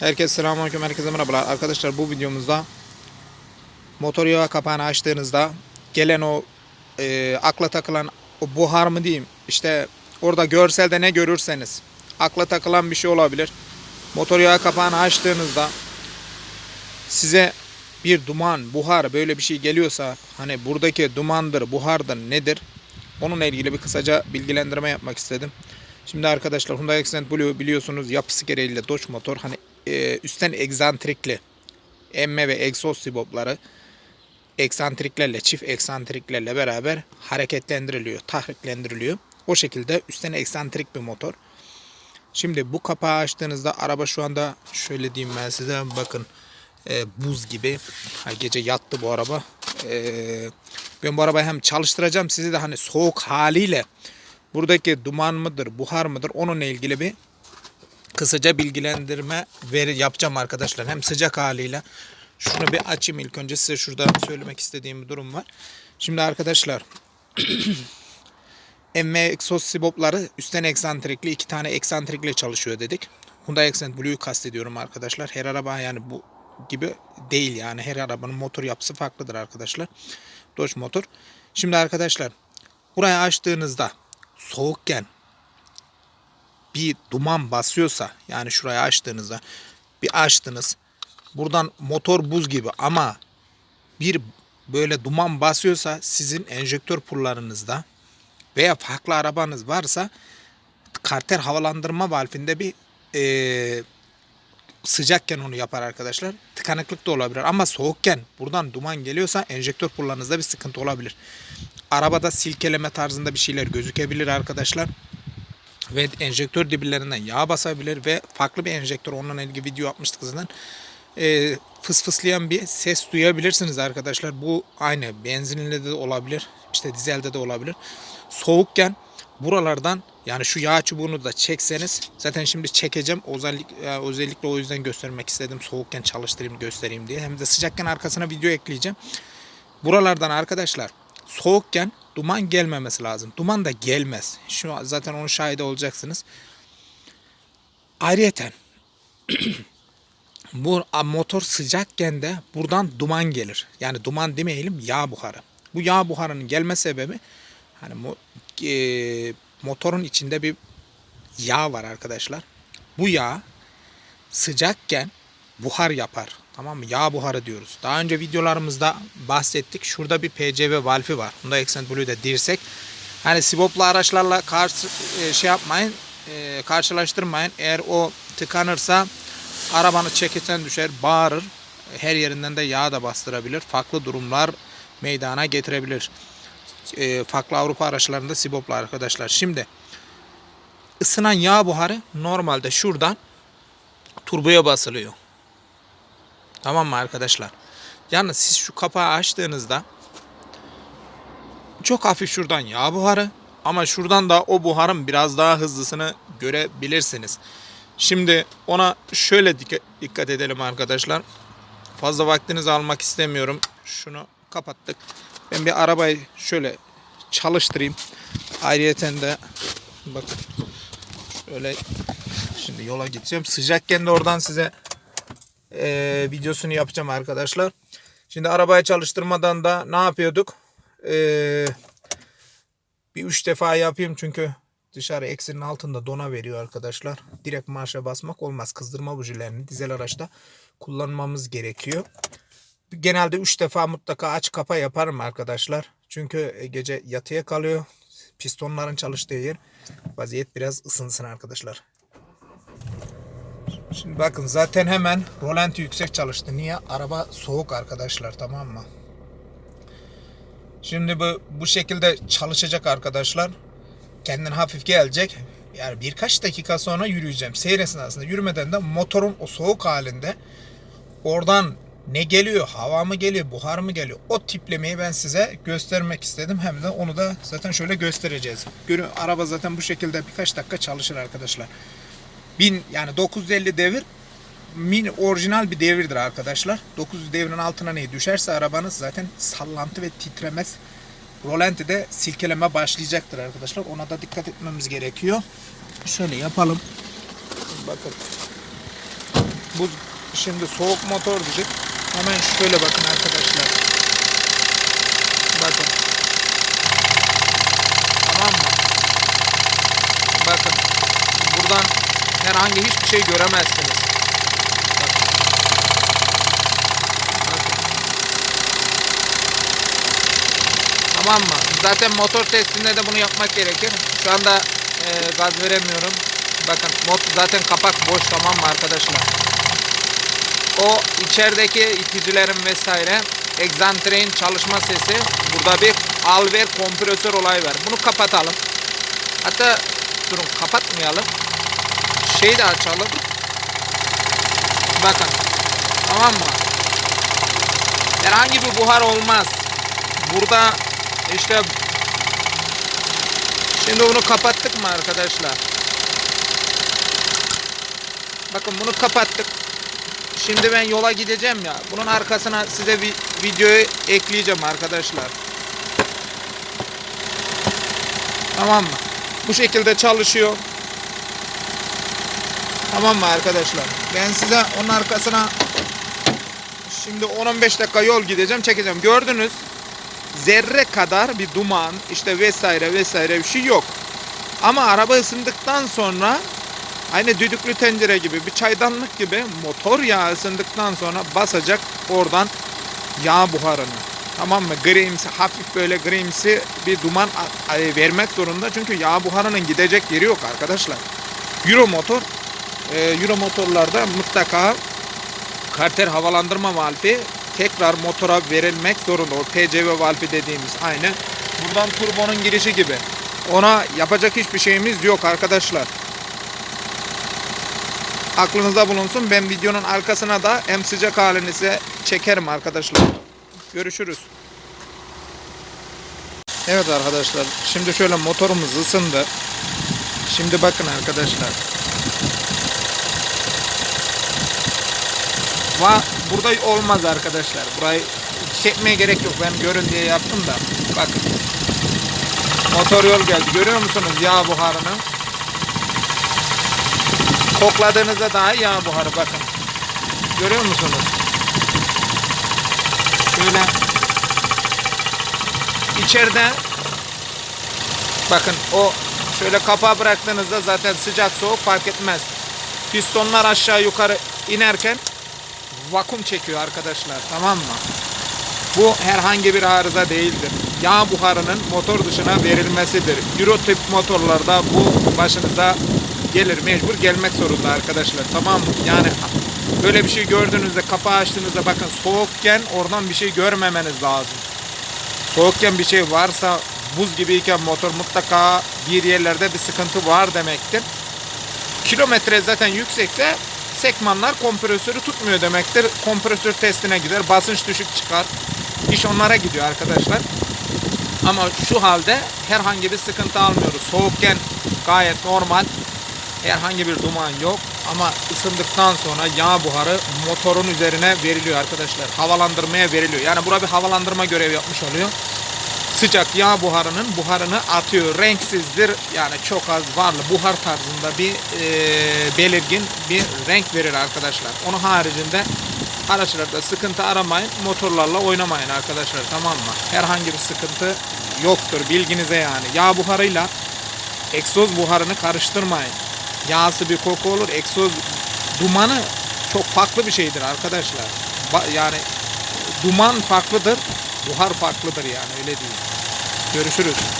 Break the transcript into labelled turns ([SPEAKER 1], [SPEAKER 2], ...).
[SPEAKER 1] Herkese selamünaleyküm, herkese merhabalar. Arkadaşlar bu videomuzda motor yağı kapağını açtığınızda gelen o e, akla takılan o buhar mı diyeyim işte orada görselde ne görürseniz akla takılan bir şey olabilir. Motor yağı kapağını açtığınızda size bir duman, buhar böyle bir şey geliyorsa hani buradaki dumandır, buhardır nedir? Onunla ilgili bir kısaca bilgilendirme yapmak istedim. Şimdi arkadaşlar Hyundai Accent Blue biliyorsunuz yapısı gereğiyle Dodge motor hani e, üstten egzantrikli emme ve egzoz sibopları eksantriklerle çift eksantriklerle beraber hareketlendiriliyor, tahriklendiriliyor. O şekilde üstten eksantrik bir motor. Şimdi bu kapağı açtığınızda araba şu anda şöyle diyeyim ben size bakın e, buz gibi. Ha, gece yattı bu araba. E, ben bu arabayı hem çalıştıracağım sizi de hani soğuk haliyle buradaki duman mıdır, buhar mıdır onunla ilgili bir kısaca bilgilendirme veri yapacağım arkadaşlar. Hem sıcak haliyle. Şunu bir açayım ilk önce size şurada söylemek istediğim bir durum var. Şimdi arkadaşlar emme egzoz sibopları üstten eksantrikli iki tane eksantrikle çalışıyor dedik. Hyundai Accent Blue'yu kastediyorum arkadaşlar. Her araba yani bu gibi değil yani. Her arabanın motor yapısı farklıdır arkadaşlar. Dodge motor. Şimdi arkadaşlar burayı açtığınızda soğukken bir duman basıyorsa yani şurayı açtığınızda bir açtınız buradan motor buz gibi ama bir böyle duman basıyorsa sizin enjektör pullarınızda veya farklı arabanız varsa karter havalandırma valfinde bir eee, sıcakken onu yapar arkadaşlar. Tıkanıklık da olabilir ama soğukken buradan duman geliyorsa enjektör pullarınızda bir sıkıntı olabilir. Arabada silkeleme tarzında bir şeyler gözükebilir arkadaşlar ve enjektör diblerinden yağ basabilir ve farklı bir enjektör onunla ilgili video yapmıştık zaten. E, fıs fıslayan bir ses duyabilirsiniz arkadaşlar. Bu aynı benzinli de olabilir. işte dizelde de olabilir. Soğukken buralardan yani şu yağ çubuğunu da çekseniz zaten şimdi çekeceğim. Özellikle, özellikle o yüzden göstermek istedim. Soğukken çalıştırayım göstereyim diye. Hem de sıcakken arkasına video ekleyeceğim. Buralardan arkadaşlar soğukken duman gelmemesi lazım. Duman da gelmez. Şu zaten onun şahidi olacaksınız. Ayrıyeten bu motor sıcakken de buradan duman gelir. Yani duman demeyelim yağ buharı. Bu yağ buharının gelme sebebi hani mo, e, motorun içinde bir yağ var arkadaşlar. Bu yağ sıcakken buhar yapar. Tamam mı? Yağ buharı diyoruz. Daha önce videolarımızda bahsettik. Şurada bir PCV valfi var. Bunda Accent Blue'da dirsek. Hani siboplu araçlarla karşı e, şey yapmayın. e, karşılaştırmayın. Eğer o tıkanırsa arabanı çeketen düşer, bağırır. Her yerinden de yağ da bastırabilir. Farklı durumlar meydana getirebilir. E, farklı Avrupa araçlarında siboplu arkadaşlar. Şimdi ısınan yağ buharı normalde şuradan turboya basılıyor. Tamam mı arkadaşlar? Yalnız siz şu kapağı açtığınızda çok hafif şuradan yağ buharı ama şuradan da o buharın biraz daha hızlısını görebilirsiniz. Şimdi ona şöyle dikkat, edelim arkadaşlar. Fazla vaktinizi almak istemiyorum. Şunu kapattık. Ben bir arabayı şöyle çalıştırayım. Ayrıyeten de bakın şöyle şimdi yola gideceğim. Sıcakken de oradan size e, videosunu yapacağım arkadaşlar. Şimdi arabayı çalıştırmadan da ne yapıyorduk? E, bir üç defa yapayım çünkü dışarı eksinin altında dona veriyor arkadaşlar. Direkt marşa basmak olmaz. Kızdırma bujilerini dizel araçta kullanmamız gerekiyor. Genelde 3 defa mutlaka aç kapa yaparım arkadaşlar. Çünkü gece yatıya kalıyor. Pistonların çalıştığı yer. Vaziyet biraz ısınsın arkadaşlar. Şimdi bakın zaten hemen rolanti yüksek çalıştı. Niye? Araba soğuk arkadaşlar tamam mı? Şimdi bu bu şekilde çalışacak arkadaşlar. Kendine hafif gelecek. Yani birkaç dakika sonra yürüyeceğim. Seyir esnasında yürümeden de motorun o soğuk halinde oradan ne geliyor? Hava mı geliyor? Buhar mı geliyor? O tiplemeyi ben size göstermek istedim. Hem de onu da zaten şöyle göstereceğiz. Görün araba zaten bu şekilde birkaç dakika çalışır arkadaşlar. 1000 yani 950 devir min orijinal bir devirdir arkadaşlar. 900 devrin altına ne düşerse arabanız zaten sallantı ve titremez. Rolanti de silkeleme başlayacaktır arkadaşlar. Ona da dikkat etmemiz gerekiyor. Şöyle yapalım. Bakın. Bu şimdi soğuk motor dedik. Hemen şöyle bakın arkadaşlar. Bakın. Tamam mı? Bakın. Buradan herhangi hiçbir şey göremezsiniz. Tamam mı? Zaten motor testinde de bunu yapmak gerekir. Şu anda e, gaz veremiyorum. Bakın mod zaten kapak boş tamam mı arkadaşlar? O içerideki iticilerin vesaire egzantrein çalışma sesi burada bir al ver kompresör olayı var. Bunu kapatalım. Hatta durun kapatmayalım. Şeyi de açalım. Bakın. Tamam mı? Herhangi bir buhar olmaz. Burada işte şimdi bunu kapattık mı arkadaşlar? Bakın bunu kapattık. Şimdi ben yola gideceğim ya. Bunun arkasına size bir videoyu ekleyeceğim arkadaşlar. Tamam mı? Bu şekilde çalışıyor. Tamam mı arkadaşlar? Ben size onun arkasına şimdi 10-15 dakika yol gideceğim çekeceğim. Gördünüz zerre kadar bir duman işte vesaire vesaire bir şey yok. Ama araba ısındıktan sonra aynı düdüklü tencere gibi bir çaydanlık gibi motor yağı ısındıktan sonra basacak oradan yağ buharını. Tamam mı? Grimsi, hafif böyle grimsi bir duman vermek zorunda. Çünkü yağ buharının gidecek yeri yok arkadaşlar. Euro motor, e, Euro motorlarda mutlaka karter havalandırma valfi tekrar motora verilmek zorunda. O PCV valfi dediğimiz aynı. Buradan turbonun girişi gibi. Ona yapacak hiçbir şeyimiz yok arkadaşlar. Aklınızda bulunsun. Ben videonun arkasına da hem sıcak halini size çekerim arkadaşlar. Görüşürüz. Evet arkadaşlar. Şimdi şöyle motorumuz ısındı. Şimdi bakın arkadaşlar. Va burada olmaz arkadaşlar. Burayı çekmeye gerek yok. Ben görün diye yaptım da. Bakın. Motor yol geldi. Görüyor musunuz yağ buharını? Kokladığınızda daha yağ buharı bakın. Görüyor musunuz? Şöyle içeride bakın o şöyle kapağı bıraktığınızda zaten sıcak soğuk fark etmez. Pistonlar aşağı yukarı inerken vakum çekiyor arkadaşlar tamam mı? Bu herhangi bir arıza değildir. Yağ buharının motor dışına verilmesidir. Euro tip motorlarda bu başınıza gelir mecbur gelmek zorunda arkadaşlar tamam mı? Yani böyle bir şey gördüğünüzde kapağı açtığınızda bakın soğukken oradan bir şey görmemeniz lazım. Soğukken bir şey varsa buz gibiyken motor mutlaka bir yerlerde bir sıkıntı var demektir. Kilometre zaten yüksekse sekmanlar kompresörü tutmuyor demektir. Kompresör testine gider, basınç düşük çıkar. İş onlara gidiyor arkadaşlar. Ama şu halde herhangi bir sıkıntı almıyoruz. Soğukken gayet normal. Herhangi bir duman yok. Ama ısındıktan sonra yağ buharı motorun üzerine veriliyor arkadaşlar. Havalandırmaya veriliyor. Yani burada bir havalandırma görevi yapmış oluyor. Sıcak yağ buharının buharını atıyor. Renksizdir. Yani çok az varlı buhar tarzında bir e, belirgin bir renk verir arkadaşlar. Onun haricinde araçlarda sıkıntı aramayın. Motorlarla oynamayın arkadaşlar. Tamam mı? Herhangi bir sıkıntı yoktur. Bilginize yani. Yağ buharıyla egzoz buharını karıştırmayın. Yağsı bir koku olur. Egzoz dumanı çok farklı bir şeydir arkadaşlar. Yani duman farklıdır. Buhar farklıdır yani öyle değil. Görüşürüz.